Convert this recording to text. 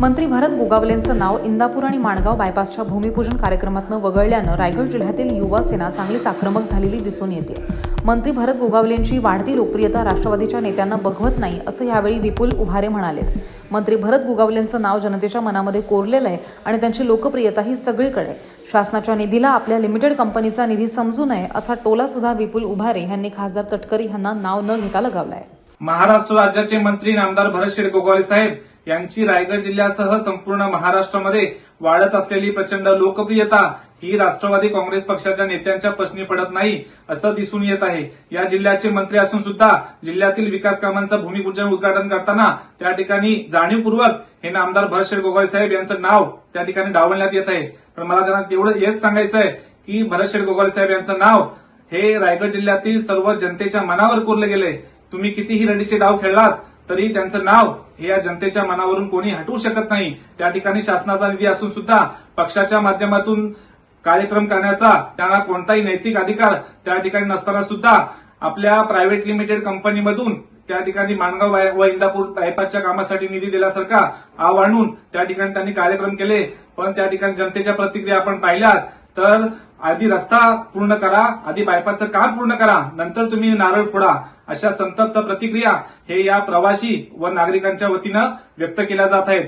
मंत्री भरत गोगावलेंचं नाव इंदापूर आणि माणगाव बायपासच्या भूमिपूजन कार्यक्रमातनं वगळल्यानं रायगड जिल्ह्यातील युवा सेना चांगलीच आक्रमक झालेली दिसून येते. मंत्री भरत गोगावलेंची वाढती लोकप्रियता राष्ट्रवादीच्या नेत्यांना बघवत नाही असं यावेळी विपुल उभारे म्हणालेत. मंत्री भरत गोगावलेंचं नाव जनतेच्या मनामध्ये कोरलेलं आहे आणि त्यांची लोकप्रियता ही सगळीकडे शासनाच्या निधीला आपल्या लिमिटेड कंपनीचा निधी समजू नये असा टोला सुद्धा विपुल उभारे यांनी खासदार तटकरी यांना नाव न घेता लगावलाय. महाराष्ट्र राज्याचे मंत्री नामदार भरतशेठ गोगावले साहेब यांची रायगड जिल्ह्यासह संपूर्ण महाराष्ट्रामध्ये वाढत असलेली प्रचंड लोकप्रियता ही राष्ट्रवादी काँग्रेस पक्षाच्या नेत्यांच्या प्रश्नी पडत नाही असं दिसून येत आहे. या जिल्ह्याचे मंत्री असून सुद्धा जिल्ह्यातील विकास कामांचं भूमिपूजन उद्घाटन करताना त्या ठिकाणी जाणीवपूर्वक हे नामदार भरतशेठ गोगावले साहेब यांचं नाव त्या ठिकाणी डावलण्यात येत आहे. पण मला त्यांना तेवढं हेच सांगायचं आहे की भरतशेठ गोगावले साहेब यांचं नाव हे रायगड जिल्ह्यातील सर्व जनतेच्या मनावर कोरले गेले तुम्ही कितीही रडीचे डाव खेळलात तरी त्यांचं नाव हे या जनतेच्या मनावरून कोणी हटवू शकत नाही. त्या ठिकाणी शासनाचा निधी असून सुद्धा पक्षाच्या माध्यमातून कार्यक्रम करण्याचा त्यांना कोणताही नैतिक अधिकार त्या ठिकाणी नसताना सुद्धा आपल्या प्रायव्हेट लिमिटेड कंपनीमधून त्या ठिकाणी माणगाव व इंदापूर बायपासच्या कामासाठी निधी दिल्यासारखा आव आणून त्या ठिकाणी त्यांनी कार्यक्रम केले. पण त्या ठिकाणी जनतेच्या प्रतिक्रिया आपण पाहिल्यात. तर आधी रस्ता पूर्ण करा आधी बायपासचं काम पूर्ण करा नंतर तुम्ही नारळ फोडा अशा संतप्त प्रतिक्रिया हे या प्रवासी व नागरिकांच्या वतीनं व्यक्त केल्या जात आहेत.